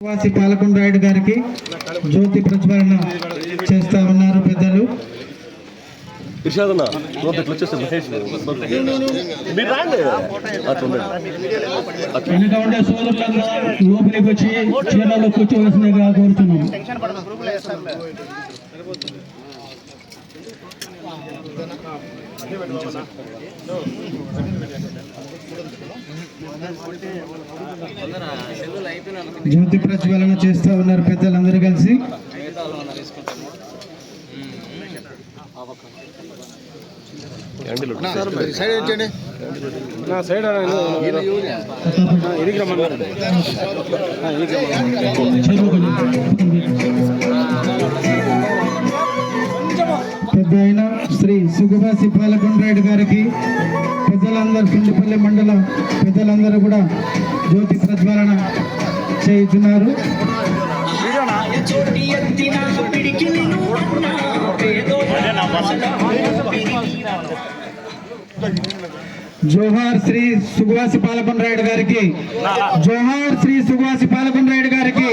వాసి పాలకొండ రాయుడు గారికి జ్యోతి ప్రజ్వలన చేస్తా ఉన్నారు పెద్దలు. వెనుక ఉండే సోదరులంతా లోపలికి వచ్చి చీరలో కూర్చోవలసిందిగా కోరుతున్నాం. జ్యోతి ప్రజ్వలన చేస్తా ఉన్నారు పెద్దలందరూ కలిసి. శ్రీ సుగవాసి పాలకొండరాయుడు గారికి పెద్దలందరూ సుండిపల్లి మండలం పెద్దలందరూ కూడా జ్యోతి ప్రజ్వలన చేయుచున్నారు. జోహార్ శ్రీ సుగువాసి పాలకొండరాయుడు గారికి జోహార్ శ్రీ సుగువాసి పాలకొండరాయుడు గారికి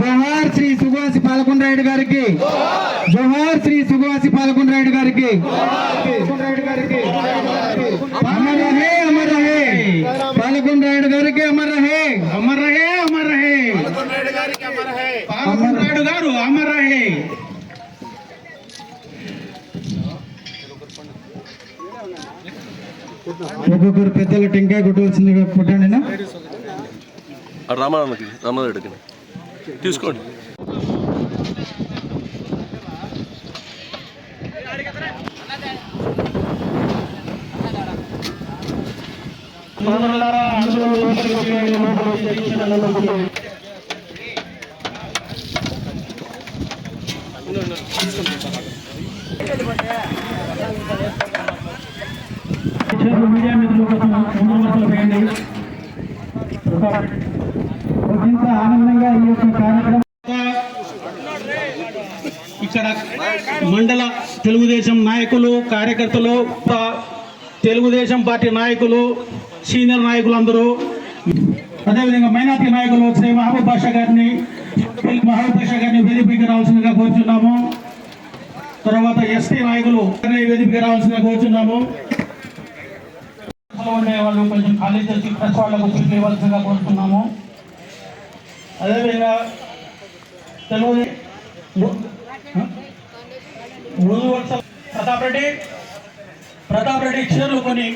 జోహార్ శ్రీ సుగవాసి పాలకొండరాయుడు గారికి జోహార్ శ్రీ పాలకొండరాయుడు గారికి. అమర్ రహే అమర్ రహే గారికి అమర్ రహే అమర్ రహే అమర్ రహే పాలకొండరాయుడు గారు అమర్ రహే ఒక్కొక్కరు పెద్దల టెంకాయ కొట్టవలసిందిగా కొట్టండి చేతులు మీడియా మిత్రుల కోసం ముందు వేయండి. ఇంత ఆనందంగా ఈ యొక్క కార్యక్రమం ఇక్కడ మండల తెలుగుదేశం నాయకులు కార్యకర్తలు తెలుగుదేశం పార్టీ నాయకులు సీనియర్ నాయకులు అందరూ అదేవిధంగా మైనార్టీ నాయకులు శ్రీ మహబూబ్ బాషా గారిని మహబూబ్ బాషా గారిని వేదికకి రావాల్సిందిగా కోరుచున్నాము. తర్వాత ఎస్టీ నాయకులు వేదికకి రావాల్సిందిగా కోరుచున్నాము. ఉండే వాళ్ళు కొంచెం ఖాళీ చేసి ప్రెస్ వాళ్ళకు సీట్లు ఇవ్వాల్సిందిగా కోరుతున్నాము అదేవిధంగా తెలుగు ప్రతాప్ రెడ్డి ప్రతాప్ రెడ్డి చీరలు కొని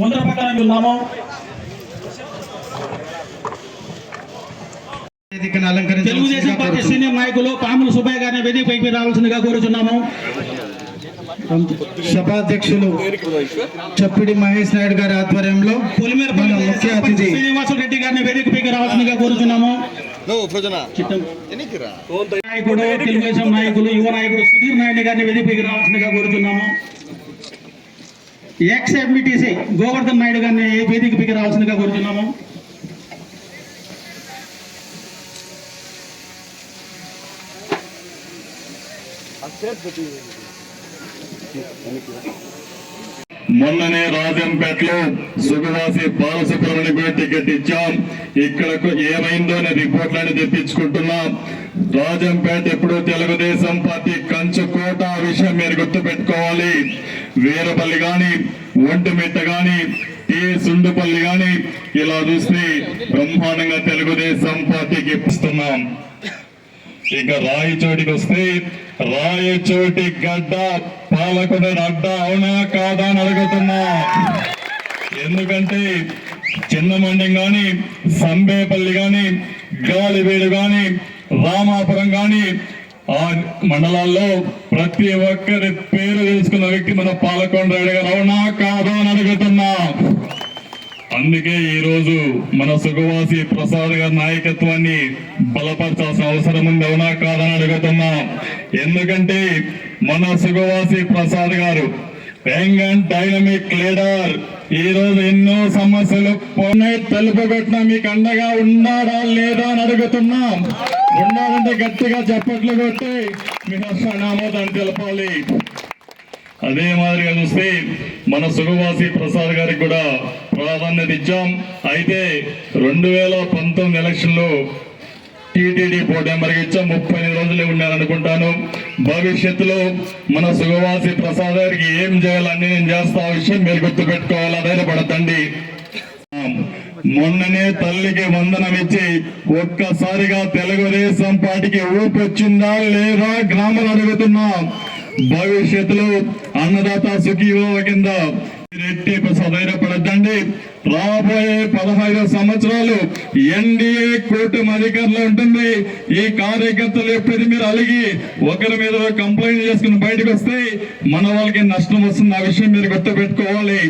ముందర పక్కన ఉన్నాము వేదికను తెలుగుదేశం పార్టీ సీనియర్ నాయకులు పాముల సుబ్బయ్య గారిని వేదికపైకి రావాల్సిందిగా కోరుచున్నాము. సభాధ్యక్షులు చప్పిడి మహేష్ నాయుడు గారి ఆధ్వర్యంలో ముఖ్య అతిథి శ్రీనివాసులు రెడ్డి గారిని వేదికపైకి రావాల్సిందిగా కోరుచున్నాము. చిత్తం. నాయకుడు తెలుగుదేశం నాయకులు యువ నాయకుడు సుధీర్ నాయుడు గారిని వేదికపైకి రావాల్సిందిగా కోరుచున్నాము. ఎక్స్ ఎంబీటీసీ గోవర్ధన్ నాయుడు గారిని వేదికపైకి రావాల్సిందిగా కోరుతున్నాము కోరుచున్నాము మొన్ననే రాజంపేటలో సుగవాసి బాలసుబ్రహ్మణ్య కూడా టికెట్ ఇచ్చాం. ఇక్కడకు ఏమైందో అనే రిపోర్ట్లని తెప్పించుకుంటున్నాం. రాజంపేట ఎప్పుడు తెలుగుదేశం పార్టీ కంచుకోట విషయం మీరు గుర్తుపెట్టుకోవాలి. వీరపల్లి గాని ఒంటిమిట్ట గాని టీ సుండుపల్లి గాని ఇలా చూసి బ్రహ్మాండంగా తెలుగుదేశం పార్టీకి ఇస్తున్నాం ఇక రాయచోటికి వస్తే రాయచోటి గడ్డ పాలకుడు అడ్డ అవునా కాదా అని అడుగుతున్నా. ఎందుకంటే చిన్నమండ్యం గాని సంబేపల్లి గాని గాలివీడు గాని రామాపురం గాని ఆ మండలాల్లో ప్రతి ఒక్కరి పేరు తెలుసుకున్న వ్యక్తి మన పాలకొండ రెడ్డి గారు అవునా కాదా అని అడుగుతున్నా. అందుకే ఈ రోజు మన సుగవాసి ప్రసాద్ గారి నాయకత్వాన్ని బలపరచాల్సిన అవసరం ఉంది. అవునా కాదని అడుగుతున్నా. ఎందుకంటే మన సుగవాసి ప్రసాద్ గారు యంగ్ అండ్ డైనమిక్ లీడర్. ఈ రోజు ఎన్నో సమస్యలు తలుపు పెట్టిన మీకు అండగా ఉన్నాడా లేదా అని అడుగుతున్నాం. ఉండాలంటే గట్టిగా చప్పట్లు కొట్టి మీ హర్షనామోదాన్ని తెలపాలి. అదే మాదిరిగా చూస్తే మన సుగవాసి ప్రసాద్ గారికి కూడా ప్రాధాన్యత ఇచ్చాం అయితే రెండు వేల పంతొమ్మిది ఎలక్షన్లో టీటీడీ పోటీ ఇచ్చాం ముప్పై ఎనిమిది రోజులే ఉన్నారనుకుంటాను భవిష్యత్తులో మన సుగవాసి ప్రసాద్ గారికి ఏం చేయాలన్నీ నేను చేస్తా. ఆ విషయం మీరు గుర్తుపెట్టుకోవాలా. ధైర్యపడతండి మొన్ననే తల్లికి వందనం ఇచ్చి ఒక్కసారిగా తెలుగుదేశం పార్టీకి ఊపొచ్చిందా లేదా గ్రామాలు అడుగుతున్నా. భవిష్యత్తులో అన్నదాత సుఖీవో కింద రెట్టి సధైర్యపడద్దండి రాబోయే పదహైదు సంవత్సరాలు ఎన్డీఏ కూటమి అధికారంలో ఉంటుంది. ఈ కార్యకర్తలు ఎప్పుడైతే మీరు అలిగి ఒకరి మీద కంప్లైంట్ చేసుకుని బయటకు వస్తే మన వాళ్ళకి నష్టం వస్తుంది. ఆ విషయం మీరు గుర్తుపెట్టుకోవాలి.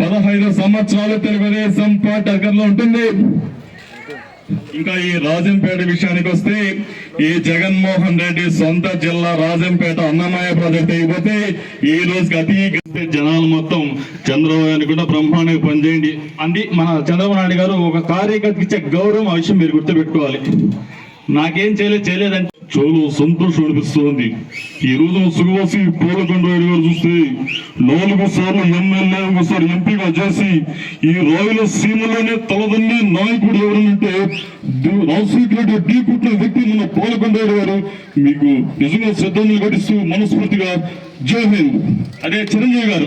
పదహైదు సంవత్సరాలు తెలుగుదేశం పార్టీ అధికారంలో ఉంటుంది. ఇంకా ఈ రాజంపేట విషయానికి వస్తే ఈ జగన్మోహన్ రెడ్డి సొంత జిల్లా రాజంపేట అన్నమయ్య ప్రాజెక్ట్ అయిపోతే ఈ రోజుకి అతి జనాలు మొత్తం చంద్రబాబు నాయుడు కూడా బ్రహ్మాండంగా పనిచేయండి. అంది మన చంద్రబాబు నాయుడు గారు ఒక కార్యకర్తకి ఇచ్చే గౌరవం ఆ విషయం మీరు గుర్తుపెట్టుకోవాలి. నాకేం చేయలేదు చేయలేదంటే చాలా సంతోషం అనిపిస్తోంది. ఈ రోజు సుగవాసి పూలకొండరాయుడు గారు చూస్తే నాలుగు సార్లు ఎమ్మెల్యే ఒకసారి ఎంపీగా చేసి ఈ రాయలసీమలోనే తలదన్నే నాయకుడు ఎవరంటే ది- రాజశేఖర రెడ్డి ఢీ వ్యక్తి మన పూలకొండరాయుడు గారు. మీకు నిజంగా శ్రద్ధలు ఘటిస్తూ మనస్ఫూర్తిగా జై హింద్. అదే చిరంజీవి గారు.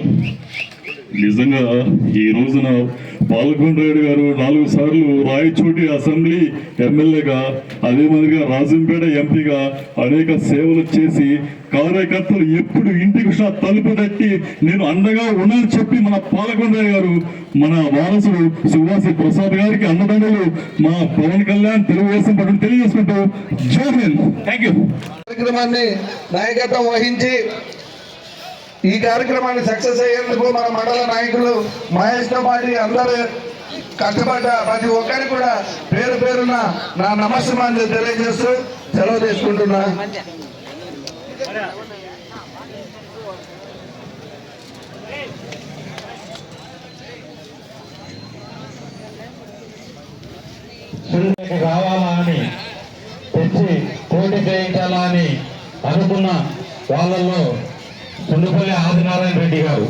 నిజంగా ఈ రోజున పాల్గొండరాయుడు గారు నాలుగు సార్లు రాయచోటి అసెంబ్లీ ఎమ్మెల్యేగా అదే మాదిరిగా రాజంపేట ఎంపీగా అనేక సేవలు చేసి కార్యకర్తలు ఎప్పుడు ఇంటికి తలుపు తట్టి నేను అండగా ఉన్నానని చెప్పి మన పాల్గొండరాయుడు గారు మన వారసుడు సుభాషి ప్రసాద్ గారికి అన్నదండలు మా పవన్ కళ్యాణ్ తెలుగుదేశం పట్ల తెలియజేసుకుంటూ జై హింద్. థ్యాంక్ యూ కార్యక్రమాన్ని నాయకత్వం వహించి ఈ కార్యక్రమాన్ని సక్సెస్ అయ్యేందుకు మన మండల నాయకులు మహేష్తో పాటు అందరూ కష్టపడ్డ ప్రతి ఒక్కరికి కూడా పేరు పేరున నా నమస్కారం తెలియజేస్తూ సెలవు తీసుకుంటున్నా. కావాలా రావాలా అని తెచ్చి పోటీ చేయించాలా అని అనుకున్న వాళ్ళల్లో సత్యనారాయణ రెడ్డి గారు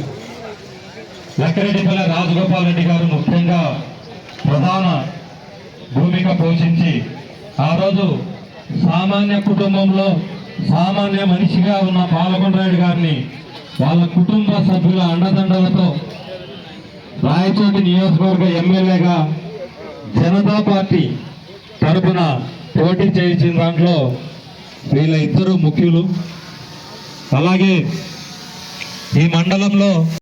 లక్కరెడ్డిపల్లె రాజగోపాల్ రెడ్డి గారు ముఖ్యంగా ప్రధాన భూమిక పోషించి ఆ రోజు సామాన్య కుటుంబంలో సామాన్య మనిషిగా ఉన్న పాలకొండరాయుడు గారిని వాళ్ళ కుటుంబ సభ్యుల అండదండలతో రాయచోటి నియోజకవర్గ ఎమ్మెల్యేగా జనతా పార్టీ తరపున పోటీ చేయించిన దాంట్లో వీళ్ళ ఇద్దరు ముఖ్యులు. అలాగే ఈ మండలంలో